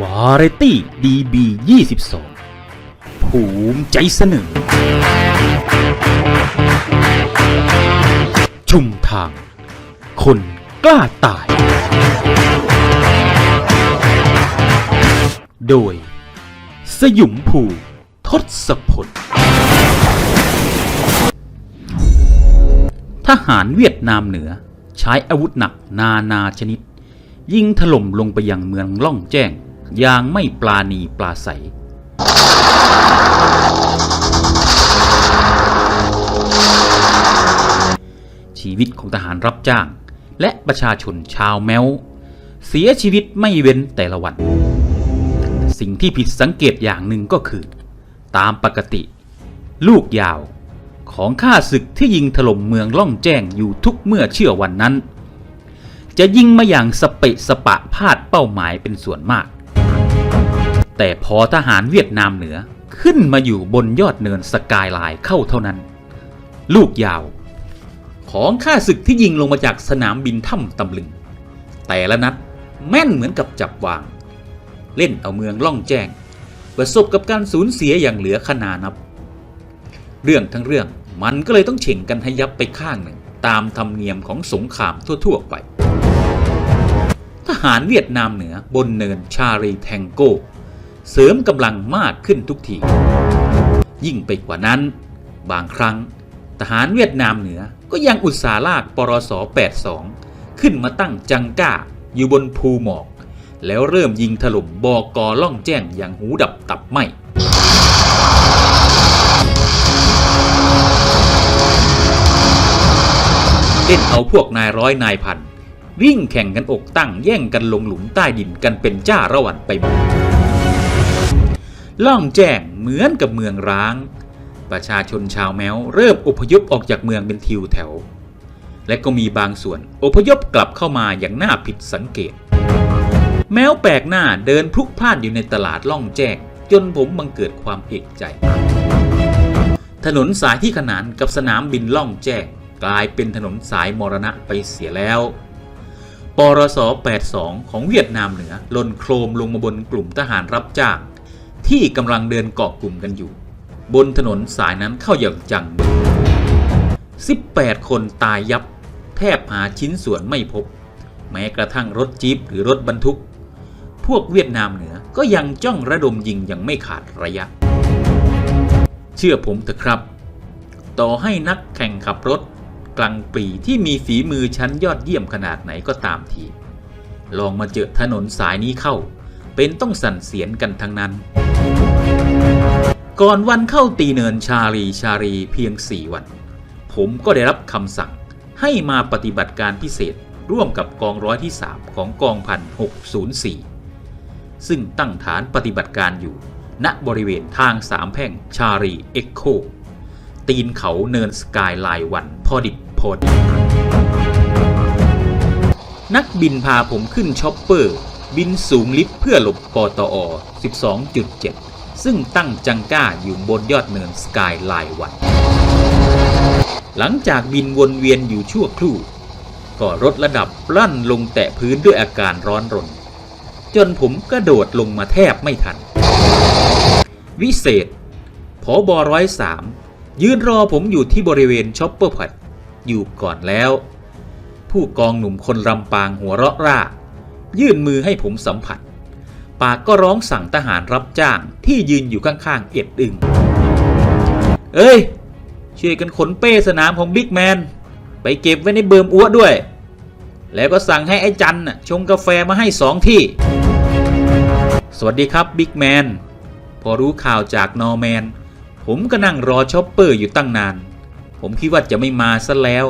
วาไรตี้ดีบี22ภูมิใจเสนอ ชุมทาง คนกล้าตาย โดย สยุมภูทศพลทหารเวียดนามเหนือใช้อาวุธหนักนานาชนิด ยิงถล่มลงไปยังเมืองล่องแจ้ง อย่างไม่ปลาณีปลาใส ชีวิตของทหารรับจ้าง และประชาชนชาวแมวเสียชีวิตไม่เว้นแต่ละวัน สิ่งที่ผิดสังเกตอย่างหนึ่งก็คือ ตามปกติ ลูกยาวของข้าศึกที่ยิงถล่มเมืองล่องแจ้งอยู่ทุกเมื่อเชื่อวันนั้น จะยิงมาอย่างสเปะสปะพลาดเป้าหมายเป็นส่วนมาก แต่พอทหารเวียดนามเหนือขึ้นมาอยู่บนยอดเนินสกายไลน์เข้าเท่านั้น ลูกยาว ของข้าศึกที่ยิงลงมาจากสนามบินถ้ำตำลึง แต่ละนัดแม่นเหมือนกับจับวาง เล่นเอาเมืองล่องแจ้ง ประสบกับการสูญเสียอย่างเหลือขนานับ เรื่องทั้งเรื่องมันก็เลยต้องเฉ่งกันให้ยับไปข้างหนึ่ง ตามธรรมเนียมของสงครามทั่วๆไป ทหารเวียดนามเหนือบนเนินชารีแทงโก เสริมกำลังมากขึ้นทุกที ยิ่งไปกว่านั้น บางครั้ง ทหารเวียดนามเหนือก็ยังอุตสาห์ลากปรส 82 ขึ้นมาตั้งจังก้าอยู่บนภูหมอก แล้วเริ่มยิงถล่มบอกอล่องแจ้งอย่างหูดับตับไหมเล่นเอาพวกนายร้อยนายพันวิ่งแข่งกันอกตั้งแย่งกันลงหลุมใต้ดินกันเป็นจ้าระหวันไปหมด ล่องแจ้งเหมือนกับเมืองร้าง ประชาชนชาวแมวเริ่มอพยพออกจากเมืองเป็นทิวแถว และก็มีบางส่วนอพยพกลับเข้ามาอย่างน่าผิดสังเกต แมวแปลกหน้าเดินพลุกพล่านอยู่ในตลาดล่องแจ้งจนผมบังเกิดความเอกใจ ถนนสายที่ขนานกับสนามบินล่องแจ้งกลายเป็นถนนสายมรณะไปเสียแล้วปรส82 ของเวียดนามเหนือล่นโครมลงมาบนกลุ่มทหารรับจ้าง ที่กำลังเดินเกาะกลุ่มกันอยู่ บนถนนสายนั้นเข้าอย่างจัง 18 คนตายยับ แทบหาชิ้นส่วนไม่พบ แม้กระทั่งรถจี๊ปหรือรถบรรทุก พวกเวียดนามเหนือก็ยังจ้องระดมยิงอย่างไม่ขาดระยะ เชื่อผมเถอะครับ ต่อให้นักแข่งขับรถกลางปีที่มีฝีมือชั้นยอดเยี่ยมขนาดไหนก็ตามที ลองมาเจอถนนสายนี้เข้า เป็นต้องสั่นเสียนกันทั้งนั้น ก่อนวันเข้าตีเนินชาลีชารีเพียง 4 วัน ผมก็ได้รับคำสั่งให้มาปฏิบัติการพิเศษร่วมกับกองร้อยที่ 3 ของกองพัน604 ซึ่งตั้งฐานปฏิบัติการอยู่ ณบริเวณทางสามแพร่งชารีเอ็กโค ตีนเขาเนินสกายไลน์วันพอดิบพอดีนักบินพาผมขึ้นช็อปเปอร์ บินสูงลิฟต์เพื่อหลบปตอ 12.7 ซึ่งตั้งจังก้าอยู่บนยอดเนินสกายไลน์วัน หลังจากบินวนเวียนอยู่ชั่วครู่ ก็ลดระดับลั่นลงแตะพื้นด้วยอาการร้อนรน จนผมกระโดดลงมาแทบไม่ทัน วิเศษผอบอร้อยสามยืนรอผมอยู่ที่บริเวณช็อปเปอร์พัดอยู่ก่อนแล้ว ผู้กองหนุ่มคนลำปางหัวเราะร่า ยื่นมือให้ผมสัมผัส ปากก็ร้องสั่งทหารรับจ้างที่ยืนอยู่ข้างๆ เอ็ดอึง เอ้ย ช่วยกันขนเป้สนามของบิ๊กแมน ไปเก็บไว้ในเบิร์มอ้วด้วย แล้วก็สั่งให้ไอ้จันชงกาแฟมาให้สองที่ สวัสดีครับบิ๊กแมน พอรู้ข่าวจากนอร์แมน ผมก็นั่งรอช็อปเปอร์อยู่ตั้งนาน ผมคิดว่าจะไม่มาซะแล้ว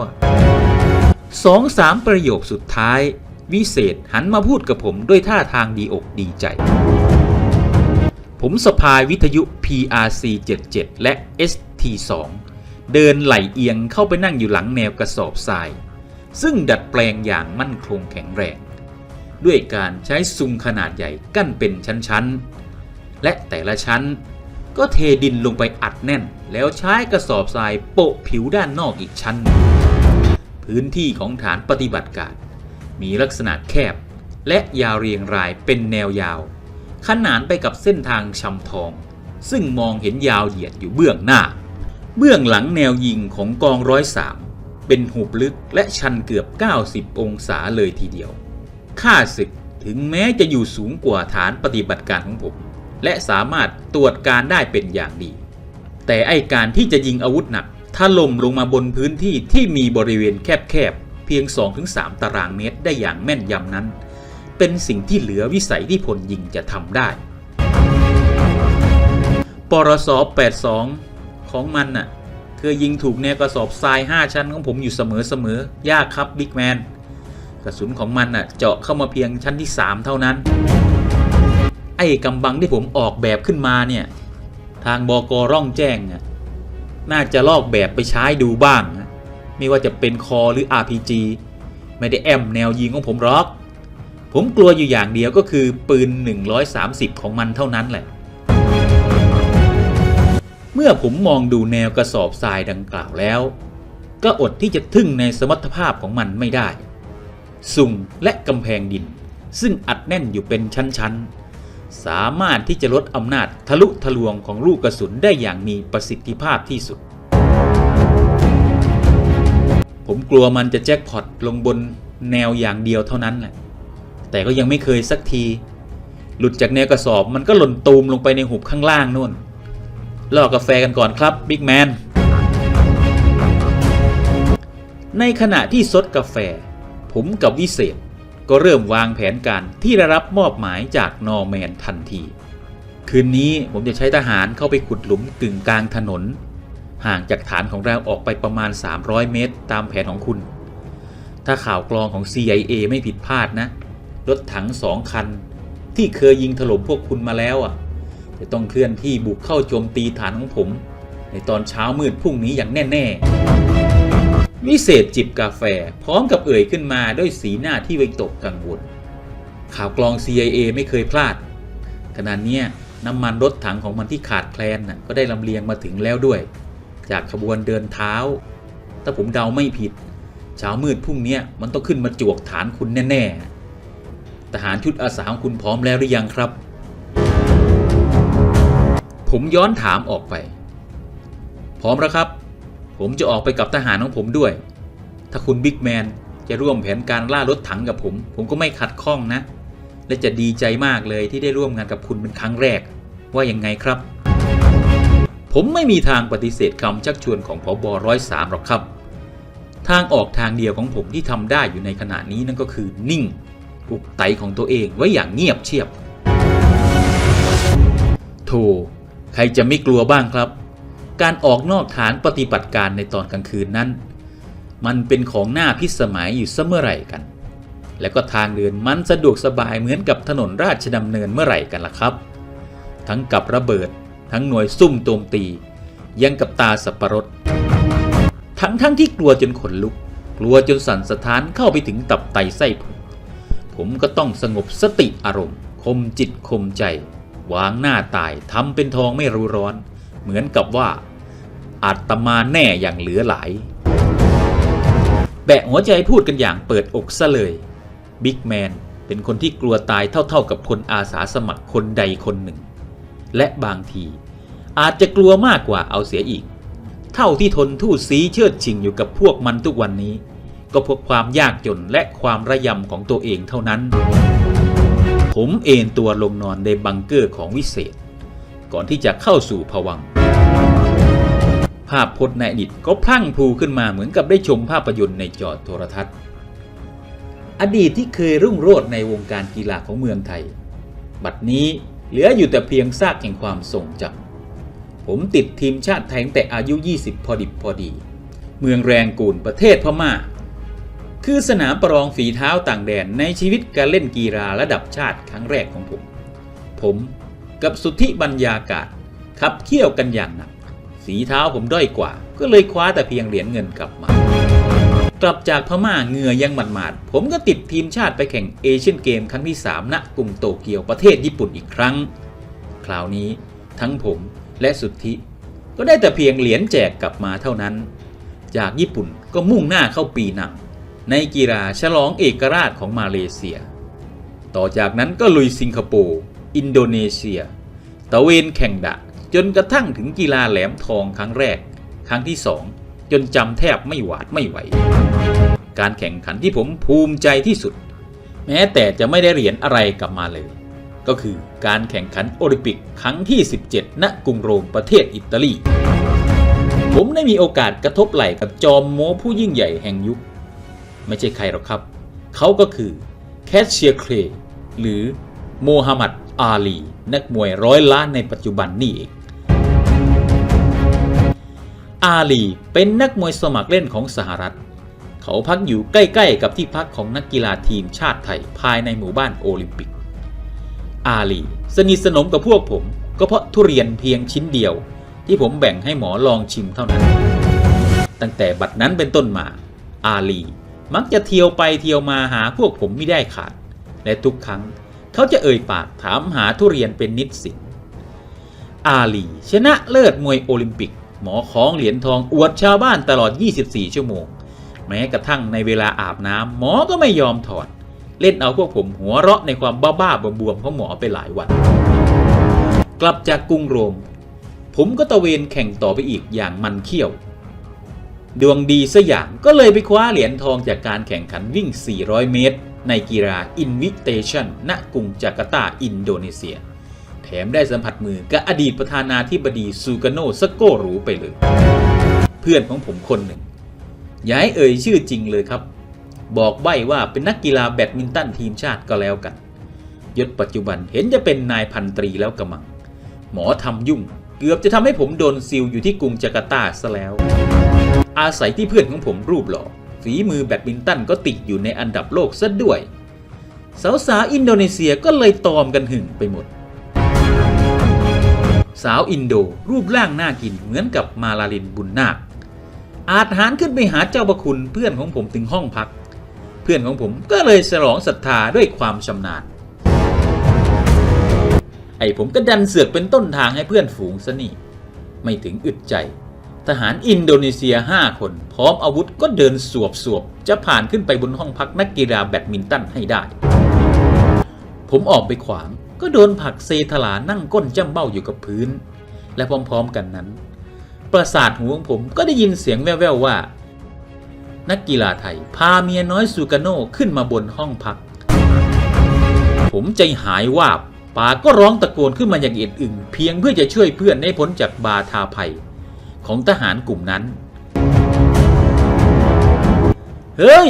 สองสามประโยคสุดท้าย วิเศษหันมาพูดกับผมด้วยท่าทางดีอกดีใจ ผมสะพายวิทยุ PRC 77และ ST2 เดินไหลเอียงเข้าไปนั่งอยู่หลังแนวกระสอบทราย ซึ่งดัดแปลงอย่างมั่นคงแข็งแรง ด้วยการใช้ซุงขนาดใหญ่กั้นเป็นชั้นๆ และแต่ละชั้นก็เทดินลงไปอัดแน่น แล้วใช้กระสอบทรายโปะผิวด้านนอกอีกชั้น พื้นที่ของฐานปฏิบัติการ มีลักษณะแคบ และยาวเรียงรายเป็นแนวยาว ขนานไปกับเส้นทางชำทอง ซึ่งมองเห็นยาวเหยียดอยู่เบื้องหน้า เบื้องหลังแนวยิงของกองร้อยสามเป็นหุบลึกและชันเกือบ 90 องศาเลยทีเดียวข้าศึกถึงแม้จะอยู่สูงกว่าฐานปฏิบัติการของผม และสามารถตรวจการได้เป็นอย่างดี แต่ไอการที่จะยิงอาวุธหนักถล่มลงมาบนพื้นที่ที่มีบริเวณแคบ พียง 2-3 ตารางเมตรได้อย่างแม่นยำนั้น เป็นสิ่งที่เหลือวิสัยที่พลยิงจะทำได้ ปรส 82 ของมันน่ะเคยยิงถูกแนวกระสอบทราย 5 ชั้นของผมอยู่เสมอๆ ยากครับบิ๊กแมน กระสุนของมันน่ะเจาะเข้ามาเพียงชั้นที่ 3 เท่านั้น ไอ้กำบังที่ผมออกแบบขึ้นมาเนี่ย ทางบอกร่องแจ้งน่ะน่าจะลอกแบบไปใช้ดูบ้างนะ ไม่ว่าจะเป็นคอหรือ RPG ไม่ได้แอมแนวยิงของผมหรอก ผมกลัวอยู่อย่างเดียวก็คือปืน 130 ของมันเท่านั้นแหละ เมื่อผมมองดูแนวกระสอบทรายดังกล่าวแล้ว ก็อดที่จะทึ่งในสมรรถภาพของมันไม่ได้ สุ่งและกำแพงดิน ซึ่งอัดแน่นอยู่เป็นชั้นๆสามารถที่จะลดอำนาจทะลุทะลวงของลูกกระสุนได้อย่างมีประสิทธิภาพที่สุด ผมกลัวมันจะแจ็คพอตลงบนแนวอย่างเดียวเท่านั้นแหละ แต่ก็ยังไม่เคยสักที หลุดจากแนวกระสอบมันก็หล่นตูมลงไปในหุบข้างล่างนู่นรอกาแฟกันก่อนครับบิ๊กแมน ในขณะที่ซดกาแฟ ผมกับวิเศษก็เริ่มวางแผนการที่ได้รับมอบหมายจากนอร์แมนทันที คืนนี้ผมจะใช้ทหารเข้าไปขุดหลุมกึ่งกลางถนน ห่างจากฐานของเราออกไปประมาณ 300 เมตร ตามแผนของคุณ ถ้าข่าวกรองของ CIA ไม่ผิดพลาดนะ รถถังสองคัน ที่เคยยิงถล่มพวกคุณมาแล้วอะ จะต้องเคลื่อนที่บุกเข้าโจมตีฐานของผม ในตอนเช้ามืดพรุ่งนี้อย่างแน่ ๆ วิเศษจิบกาแฟพร้อมกับเอ่ยขึ้นมาด้วยสีหน้าที่วิตกกังวล ข่าวกรอง CIA ไม่เคยพลาด ขณะเนี้น้ำมันรถถังของมันที่ขาดแคลนน่ะก็ได้ลำเลียงมาถึงแล้วด้วย จากขบวนเดินเท้า ถ้าผมเดาไม่ผิดเช้ามืดพรุ่งเนี้ยมันต้องขึ้นมาจวกฐานคุณแน่ๆ ทหารชุดอาสาของคุณพร้อมแล้วหรือยังครับ ผมย้อนถามออกไป พร้อมแล้วครับ ผมจะออกไปกับทหารของผมด้วย ถ้าคุณบิ๊กแมนจะร่วมแผนการล่ารถถังกับผม ผมก็ไม่ขัดข้องนะ และจะดีใจมากเลยที่ได้ร่วมงานกับคุณเป็นครั้งแรก ว่ายังไงครับ ผมไม่มีทางปฏิเสธคำชักชวนของพอบร้อยสามหรอกครับ ทางออกทางเดียวของผมที่ทำได้อยู่ในขณะนี้นั่นก็คือนิ่งอุกไตของตัวเองไว้อย่างเงียบเชียบ โธ่ใครจะไม่กลัวบ้างครับ การออกนอกฐานปฏิบัติการในตอนกลางคืนนั้น มันเป็นของหน้าพิสมัยอยู่เสมอไหร่กัน แล้วก็ทางเดินมันสะดวกสบายเหมือนกับถนนราชดำเนินเมื่อไหร่กันล่ะครับ ทั้งกับระเบิด ทั้งหน่วยซุ่มโจมตี ยังกับตาสับประรด ทั้งทั้งที่กลัวจนขนลุก กลัวจนสั่นสะท้านเข้าไปถึงตับไตไส้พุงผมก็ต้องสงบสติอารมณ์คมจิตคมใจ วางหน้าตายทำเป็นทองไม่รู้ร้อน เหมือนกับว่าอาตมาแน่อย่างเหลือหลาย แบะหัวใจพูดกันอย่างเปิดอกซะเลยบิ๊กแมนเป็นคนที่กลัวตายเท่าๆกับคนอาสาสมัครคนใดคนหนึ่ง และบางที อาจจะกลัวมากกว่าเอาเสียอีก เท่าที่ทนทู่ซีเชิดชิงอยู่กับพวกมันทุกวันนี้ ก็เพราะความยากจนและความระยำของตัวเองเท่านั้น ผมเอนตัวลงนอนในบังเกอร์ของวิเศษ ก่อนที่จะเข้าสู่ผวัง ภาพพจน์ในอดีตก็พลั่งพลูขึ้นมาเหมือนกับได้ชมภาพยนตร์ในจอโทรทัศน์ อดีตที่เคยรุ่งโรจน์ในวงการกีฬาของเมืองไทย บัดนี้เหลืออยู่แต่เพียงซากแห่งความทรงจำ ผมติดทีมชาติไทยตั้งแต่อายุ 20 พอดิบพอดี เมืองแรงกูลประเทศพม่า คือสนามประลองฝีเท้าต่างแดนในชีวิตการเล่นกีฬาระดับชาติครั้งแรกของผม ผมกับสุทธิบรรยากาศขับเคี่ยวกันอย่างหนักฝีเท้าผมด้อยกว่า ก็เลยคว้าแต่เพียงเหรียญเงินกลับมา กลับจากพม่าเหงื่อยังหมาดๆผมก็ติดทีมชาติไปแข่งเอเชียนเกมครั้งที่3ณกรุงโตเกียวประเทศญี่ปุ่นอีกครั้ง คราวนี้ทั้งผม และสุทธิ ก็ได้แต่เพียงเหรียญแจกกลับมาเท่านั้น จากญี่ปุ่นก็มุ่งหน้าเข้าปีหนัง ในกีฬาฉลองเอกราชของมาเลเซีย ต่อจากนั้นก็ลุยสิงคโปร์อินโดนีเซีย ตะเวนแข่งดะ จนกระทั่งถึงกีฬาแหลมทองครั้งแรก ครั้งที่สองจนจำแทบไม่หวาดไม่ไหว การแข่งขันที่ผมภูมิใจที่สุด แม้แต่จะไม่ได้เหรียญอะไรกลับมาเลย ก็คือการแข่งขันโอลิมปิกครั้งที่ 17 ณ กรุงโรมประเทศอิตาลี ผมได้มีโอกาสกระทบไหล่กับจอมโม้ผู้ยิ่งใหญ่แห่งยุค ไม่ใช่ใครหรอกครับ เขาก็คือแคชเชียร์เครีหรือโมฮัมหมัดอาลี นักมวยร้อยล้านในปัจจุบันนี่เอง อาลีเป็นนักมวยสมัครเล่นของสหรัฐ เขาพักอยู่ใกล้ ๆ กับที่พักของนักกีฬาทีมชาติไทยภายในหมู่บ้านโอลิมปิก อาลี สนิทสนมกับพวกผม ก็เพราะทุเรียนเพียงชิ้นเดียว ที่ผมแบ่งให้หมอลองชิมเท่านั้น ตั้งแต่บัดนั้นเป็นต้นมา อาลีมักจะเที่ยวไปเที่ยวมาหาพวกผมไม่ได้ขาด และทุกครั้งเขาจะเอ่ยปากถามหาทุเรียนเป็นนิดสินอาลีชนะเลิศมวยโอลิมปิก หมอของเหรียญทองอวดชาวบ้านตลอด 24 ชั่วโมง แม้กระทั่งในเวลาอาบน้ำหมอก็ไม่ยอมถอด เล่นเอาพวกผมหัวเราะในความบ้าๆบวมๆของหมอไปหลายวัน กลับจากกรุงโรม ผมก็ตะเวนแข่งต่อไปอีกอย่างมันเขี้ยว ดวงดีสอย่างก็เลยไปคว้าเหรียญทองจากการแข่งขันวิ่ง 400 เมตร ในกีฬา Invitation ณกรุงจาการ์ตาอินโดนีเซีย แถมได้สัมผัสมือกับอดีตประธานาธิบดีซูกาโนสโกรูไปเลย เพื่อนของผมคนหนึ่งอย่าให้เอ่ยชื่อจริงเลยครับ บอกใบ้ว่าเป็นนักกีฬาแบดมินตันทีมชาติก็แล้วกันยศปัจจุบันเห็นจะเป็นนายพันตรีแล้วกระมัง หมอทำยุ่ง เกือบจะทำให้ผมโดนซิลอยู่ที่กรุงจาการ์ตาซะแล้ว อาศัยที่เพื่อนของผมรูปหล่อฝีมือแบดมินตันก็ติดอยู่ในอันดับโลกซะด้วย สาวสาวอินโดนีเซียก็เลยตอมกันหึงไปหมด สาวอินโดรูปร่างน่ากินเหมือนกับมาลาลินบุญนาคอาจหารขึ้นไปหาเจ้าประคุณเพื่อนของผมถึงห้องพัก เพื่อนของผมก็เลยฉลองศรัทธาด้วยความชำนาญ ไอ้ผมก็ดันเสือกเป็นต้นทางให้เพื่อนฝูงซะนี่ ไม่ถึงอึดใจ ทหารอินโดนีเซีย5คน พร้อมอาวุธก็เดินสวบสวบๆจะผ่านขึ้นไปบนห้องพักนักกีฬาแบดมินตันให้ได้ ผมออกไปขวางก็โดนผลักเซทลานั่งก้นจ้ำเบ้าอยู่กับพื้น และพร้อมๆกันนั้น ประสาทหูของผมก็ได้ยินเสียงแว่วๆว่า นักกีฬาไทย พาเมียน้อยซูกาโน่ขึ้นมาบนห้องพัก ผมใจหายวาบป่าก็ร้องตะโกนขึ้นมาอย่างเอ็ดอึงเพียงเพื่อจะช่วยเพื่อนให้พ้นจากบาทาภัย ของทหารกลุ่มนั้น เฮ้ย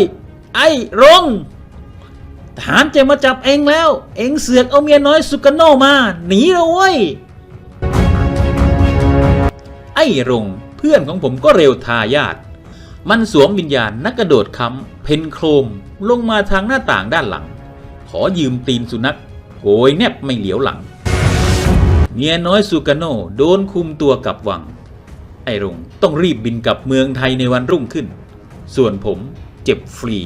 ไอ้รงทหารจะมาจับเองแล้ว เองเสือกเอาเมียน้อยสุกาโนมา หนีเลยเว้ย ไอ้รงเพื่อนของผมก็เร็วทายาท มันสวมวิญญาณนักกระโดดค้ำเพนโครมลงมาทางหน้าต่างด้านหลัง ขอยืมตีนสุนัขโหยแนบไม่เหลียวหลัง เมียน้อยซูกาโนโดนคุมตัวกลับวัง ไอรงต้องรีบบินกลับเมืองไทยในวันรุ่งขึ้น ส่วนผมเจ็บฟรี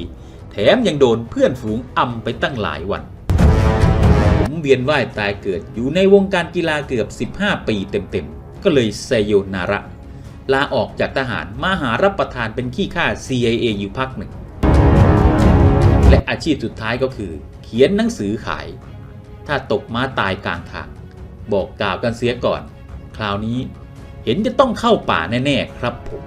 แถมยังโดนเพื่อนฝูงอำไปตั้งหลายวัน ผมเวียนว่ายตายเกิดอยู่ในวงการกีฬาเกือบ 15 ปีเต็มๆ ก็เลยไซโยนาระ ลาออกจากทหารมาหารับประทานเป็นขี้ข้า CIA อยู่พักหนึ่ง และอาชีพสุดท้ายก็คือ เขียนหนังสือขาย ถ้าตกม้าตายกลางทาง บอกกล่าวกันเสียก่อน คราวนี้เห็นจะต้องเข้าป่าแน่ ๆ ครับผม